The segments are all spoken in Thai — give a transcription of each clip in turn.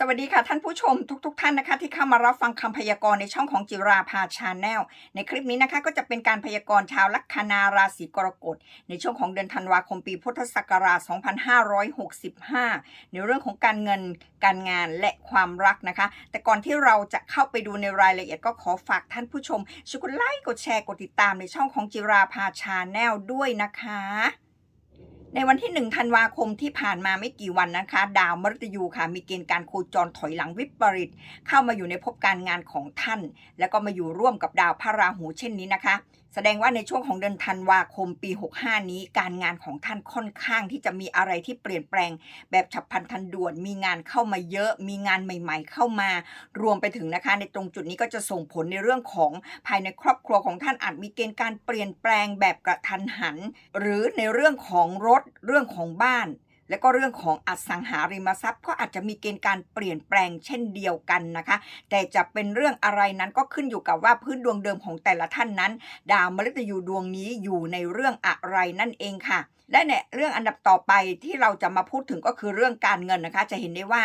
สวัสดีค่ะท่านผู้ชมทุกๆทท่านนะคะ ที่เข้ามารับฟังคำพยากรณ์ในช่องของจิราภาชาแนลในคลิปนี้นะคะ ก็จะเป็นการพยากรณ์ชาวลัคนาราศีกรกฎในช่วงของเดือนธันวาคมปีพุทธศักราช 2565 ในเรื่องของการเงินการงานและความรักนะคะ แต่ก่อนที่เราจะเข้าไปดูในรายละเอียดก็ขอฝากท่านผู้ชมช่วยกดไลค์กดแชร์กดติดตามในช่องของจิราภาชาแนลด้วยนะคะ ในวันที่ 1 ธันวาคมที่ผ่านมาไม่กี่วันนะคะ ดาวมฤตยูค่ะ มีเกณฑ์การโคจรถอยหลังวิปริต เข้ามาอยู่ในภพการงานของท่าน แล้วก็มาอยู่ร่วมกับดาวพระราหูเช่นนี้นะคะ แสดงว่าในช่วงของเดือนธันวาคมปี 65 นี้ การงานของท่านค่อนข้างที่จะมีอะไรที่เปลี่ยนแปลง แบบฉับพลันทันด่วน มีงานเข้ามาเยอะ มีงานใหม่ ๆ เข้ามารวมไปถึงนะคะ ในตรงจุดนี้ก็จะส่งผลในเรื่องของภายในครอบครัวของท่านอาจมีเกณฑ์การเปลี่ยนแปลงแบบกระทันหัน หรือในเรื่องของรถเรื่องของบ้าน และก็เรื่องของอสังหาริมทรัพย์ ก็อาจจะมีเกณฑ์การเปลี่ยนแปลงเช่นเดียวกันนะคะ แต่จะเป็นเรื่องอะไรนั้นก็ขึ้นอยู่กับว่าพื้นดวงเดิมของแต่ละท่านนั้น ดาวมฤตยูดวงนี้อยู่ในเรื่องอะไรนั่นเองค่ะ และเนี่ยเรื่องอันดับต่อไปที่เราจะมาพูดถึงก็คือเรื่องการเงินนะคะ จะเห็นได้ว่า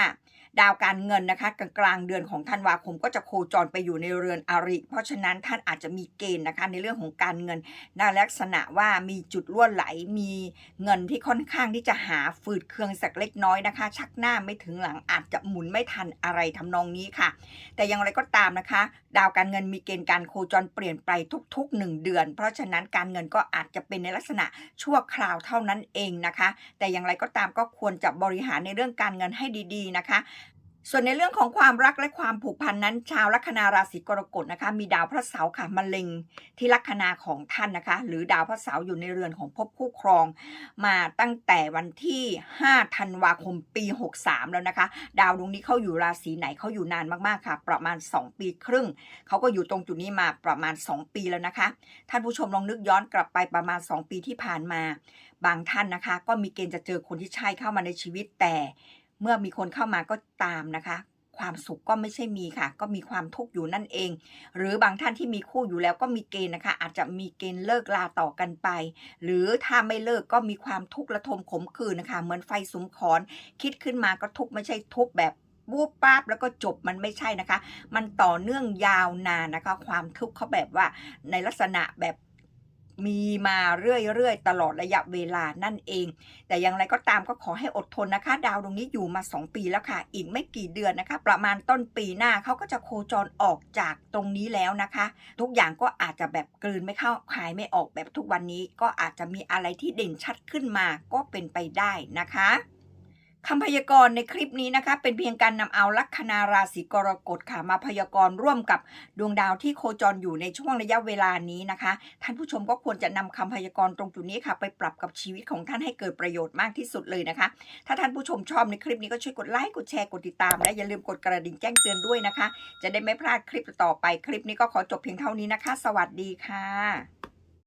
ดาวการเงินนะคะกลางกลางๆเดือนของธันวาคมก็จะโคจรไปอยู่ในเรือนอริ เพราะฉะนั้นท่านอาจจะมีเกณฑ์นะคะในเรื่องของการเงินในลักษณะว่ามีจุดล่วนไหลมีเงินที่ค่อนข้างที่จะหาฝืดเคืองสักเล็กน้อยนะคะ ชักหน้าไม่ถึงหลังอาจจะหมุนไม่ทันอะไรทำนองนี้ค่ะ แต่อย่างไรก็ตามนะคะ ดาวการเงินมีเกณฑ์การโคจรเปลี่ยนไปทุกๆ 1 เดือน เพราะฉะนั้นการเงินก็อาจจะเป็นในลักษณะชั่วคราวเท่านั้นเองนะคะ แต่อย่างไรก็ตามก็ควรจะบริหารในเรื่องการเงินให้ดีๆนะคะ ส่วนในเรื่องของความรักและความผูกพันนั้น ชาวลัคนาราศีกรกฎนะคะ มีดาวพระเสาร์ค่ะมะเร็งที่ลัคนาของท่านนะคะ หรือดาวพระเสาร์อยู่ในเรือนของภพคู่ครอง มาตั้งแต่วันที่5ธันวาคมปี 63 แล้วนะคะ ดาวดวงนี้เขาอยู่ราศีไหนเขาอยู่นานมากๆค่ะ ประมาณ 2 ปีครึ่งเขาก็อยู่ตรงจุดนี้มาประมาณ 2 ปีแล้วนะคะ ท่านผู้ชมลองนึกย้อนกลับไปประมาณ 2 ปีที่ผ่านมา บางท่านนะคะ ก็มีเกณฑ์จะเจอคนที่ใช่เข้ามาในชีวิตแต่ เมื่อมีคนเข้ามาก็ตามนะคะ ความสุขก็ไม่ใช่มีค่ะ ก็มีความทุกข์อยู่นั่นเอง หรือบางท่านที่มีคู่อยู่แล้วก็มีเกณฑ์นะคะ อาจจะมีเกณฑ์เลิกลาต่อกันไป หรือถ้าไม่เลิกก็มีความทุกข์ระทมขมขื่นนะคะ เหมือนไฟสุมขอนคิดขึ้นมาก็ทุกข์ไม่ใช่ทุกข์แบบวูบป้าบแล้วก็จบมันไม่ใช่นะคะ มันต่อเนื่องยาวนานนะคะ ความทุกข์เขาแบบว่าในลักษณะแบบ มีมาเรื่อยๆ ตลอดระยะเวลานั่นเอง แต่อย่างไรก็ตามก็ขอให้อดทนนะคะ ดาวดวงนี้อยู่มา 2 ปีแล้วค่ะ อีกไม่กี่เดือนนะคะ ประมาณต้นปีหน้าเขาก็จะโคจรออกจากตรงนี้แล้วนะคะ ทุกอย่างก็อาจจะแบบกลืนไม่เข้าคายไม่ออกแบบทุกวันนี้ ก็อาจจะมีอะไรที่เด่นชัดขึ้นมาก็เป็นไปได้นะคะ คำพยากรณ์ในคลิปนี้นะคะ เป็นเพียงการนำเอาลัคนาราศีกรกฎค่ะมาพยากรณ์ร่วมกับดวงดาวที่โคจรอยู่ในช่วงระยะเวลานี้นะคะ ท่านผู้ชมก็ควรจะนำคำพยากรณ์ตรงจุดนี้ค่ะ ไปปรับกับชีวิตของท่านให้เกิดประโยชน์มากที่สุดเลยนะคะ ถ้าท่านผู้ชมชอบในคลิปนี้ก็ช่วยกดไลค์กดแชร์กดติดตาม และอย่าลืมกดกระดิ่งแจ้งเตือนด้วยนะคะ จะได้ไม่พลาดคลิปต่อไปคลิปนี้ก็ขอจบเพียงเท่านี้นะคะ สวัสดีค่ะ